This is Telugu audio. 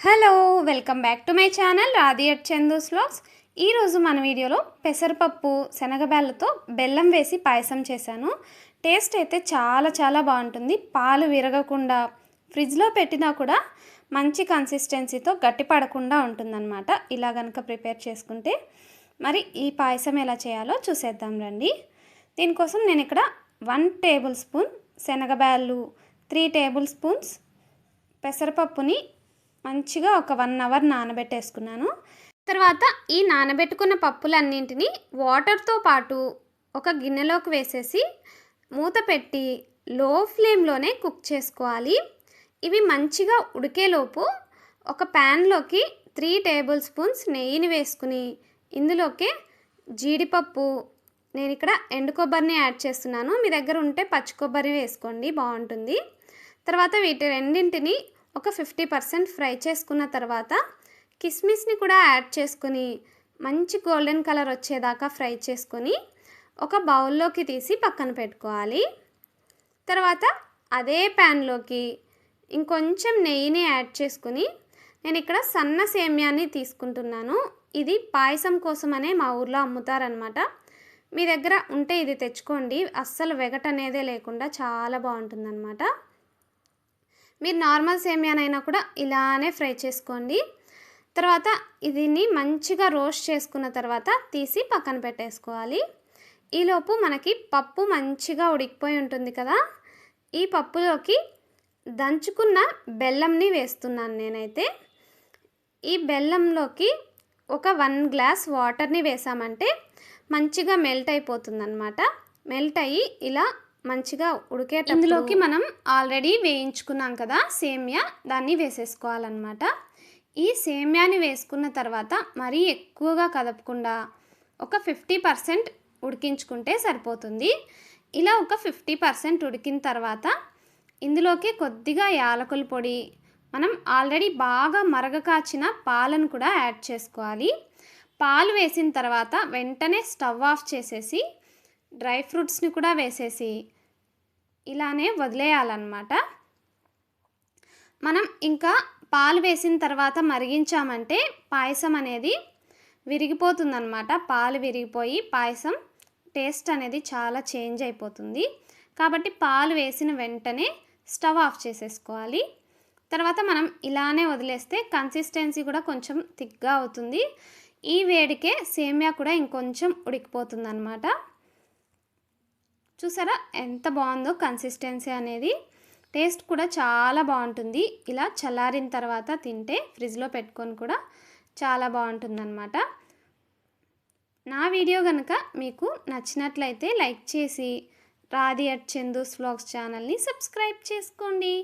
Hello welcome back to my channel Radhi at Chandu's vlogs ఈరోజు మన వీడియోలో పెసరపప్పు శనగబేళ్ళతో బెల్లం వేసి పాయసం చేశాను. టేస్ట్ అయితే చాలా చాలా బాగుంటుంది. పాలు విరగకుండా ఫ్రిడ్జ్లో పెట్టినా కూడా మంచి కన్సిస్టెన్సీతో గట్టి పడకుండా ఉంటుందన్నమాట. ఇలా కనుక ప్రిపేర్ చేసుకుంటే. మరి ఈ పాయసం ఎలా చేయాలో చూసేద్దాం రండి. దీనికోసం నేను ఇక్కడ వన్ టేబుల్ స్పూన్ శనగబ్యాళ్ళు త్రీ టేబుల్ స్పూన్స్ పెసరపప్పుని మంచిగా ఒక వన్ అవర్ నానబెట్టేసుకున్నాను. తర్వాత ఈ నానబెట్టుకున్న పప్పులన్నింటినీ వాటర్తో పాటు ఒక గిన్నెలోకి వేసేసి మూత పెట్టి లో ఫ్లేమ్లోనే కుక్ చేసుకోవాలి. ఇవి మంచిగా ఉడికేలోపు ఒక ప్యాన్లోకి త్రీ టేబుల్ స్పూన్స్ నెయ్యిని వేసుకుని ఇందులోకి జీడిపప్పు నేను ఇక్కడ ఎండు కొబ్బరిని యాడ్ చేస్తున్నాను. మీ దగ్గర ఉంటే పచ్చి కొబ్బరి వేసుకోండి బాగుంటుంది. తర్వాత వీటి రెండింటిని ఒక ఫిఫ్టీ పర్సెంట్ ఫ్రై చేసుకున్న తర్వాత కిస్మిస్ని కూడా యాడ్ చేసుకుని మంచి గోల్డెన్ కలర్ వచ్చేదాకా ఫ్రై చేసుకొని ఒక బౌల్లోకి తీసి పక్కన పెట్టుకోవాలి. తర్వాత అదే ప్యాన్లోకి ఇంకొంచెం నెయ్యిని యాడ్ చేసుకుని నేను ఇక్కడ సన్న సేమ్యాన్ని తీసుకుంటున్నాను. ఇది పాయసం కోసమనే మా ఊర్లో అమ్ముతారనమాట. మీ దగ్గర ఉంటే ఇది తెచ్చుకోండి. అస్సలు వెగటనేదే లేకుండా చాలా బాగుంటుందన్నమాట మీరు నార్మల్ సేమియానైనా కూడా ఇలానే ఫ్రై చేసుకోండి. తర్వాత దీన్ని మంచిగా రోస్ట్ చేసుకున్న తర్వాత తీసి పక్కన పెట్టేసుకోవాలి. ఈలోపు మనకి పప్పు మంచిగా ఉడికిపోయి ఉంటుంది కదా. ఈ పప్పులోకి దంచుకున్న బెల్లంని వేస్తున్నాను నేనైతే. ఈ బెల్లంలోకి ఒక వన్ గ్లాస్ వాటర్ని వేసామంటే మంచిగా మెల్ట్ అయిపోతుంది అనమాట మెల్ట్ అయ్యి ఇలా మంచిగా ఉడికే ఇందులోకి మనం ఆల్రెడీ వేయించుకున్నాం కదా సేమ్యా దాన్ని వేసేసుకోవాలన్నమాట. ఈ సేమ్యాని వేసుకున్న తర్వాత మరీ ఎక్కువగా కదపకుండా ఒక ఫిఫ్టీ పర్సెంట్ ఉడికించుకుంటే సరిపోతుంది. ఇలా ఒక ఫిఫ్టీ పర్సెంట్ ఉడికిన తర్వాత ఇందులోకి కొద్దిగా యాలకుల పొడి మనం ఆల్రెడీ బాగా మరగ కాచిన పాలను కూడా యాడ్ చేసుకోవాలి. పాలు వేసిన తర్వాత వెంటనే స్టవ్ ఆఫ్ చేసేసి డ్రై ఫ్రూట్స్ని కూడా వేసేసి ఇలానే వదిలేయాలన్నమాట. మనం ఇంకా పాలు వేసిన తర్వాత మరిగించామంటే పాయసం అనేది విరిగిపోతుందన్నమాట. పాలు విరిగిపోయి పాయసం టేస్ట్ అనేది చాలా చేంజ్ అయిపోతుంది. కాబట్టి పాలు వేసిన వెంటనే స్టవ్ ఆఫ్ చేసేసుకోవాలి. తర్వాత మనం ఇలానే వదిలేస్తే కన్సిస్టెన్సీ కూడా కొంచెం థిక్గా అవుతుంది. ఈ వేడికే సేమియా కూడా ఇంకొంచెం ఉడికిపోతుందనమాట చూసారా? ఎంత బాగుందో కన్సిస్టెన్సీ అనేది. టేస్ట్ కూడా చాలా బాగుంటుంది. ఇలా చల్లారిన తర్వాత తింటే ఫ్రిడ్జ్లో పెట్టుకొని కూడా చాలా బాగుంటుందన్నమాట. నా వీడియో కనుక మీకు నచ్చినట్లయితే లైక్ చేసి రాధి అట్ చందూస్ వ్లాగ్స్ ఛానల్ని సబ్స్క్రైబ్ చేసుకోండి.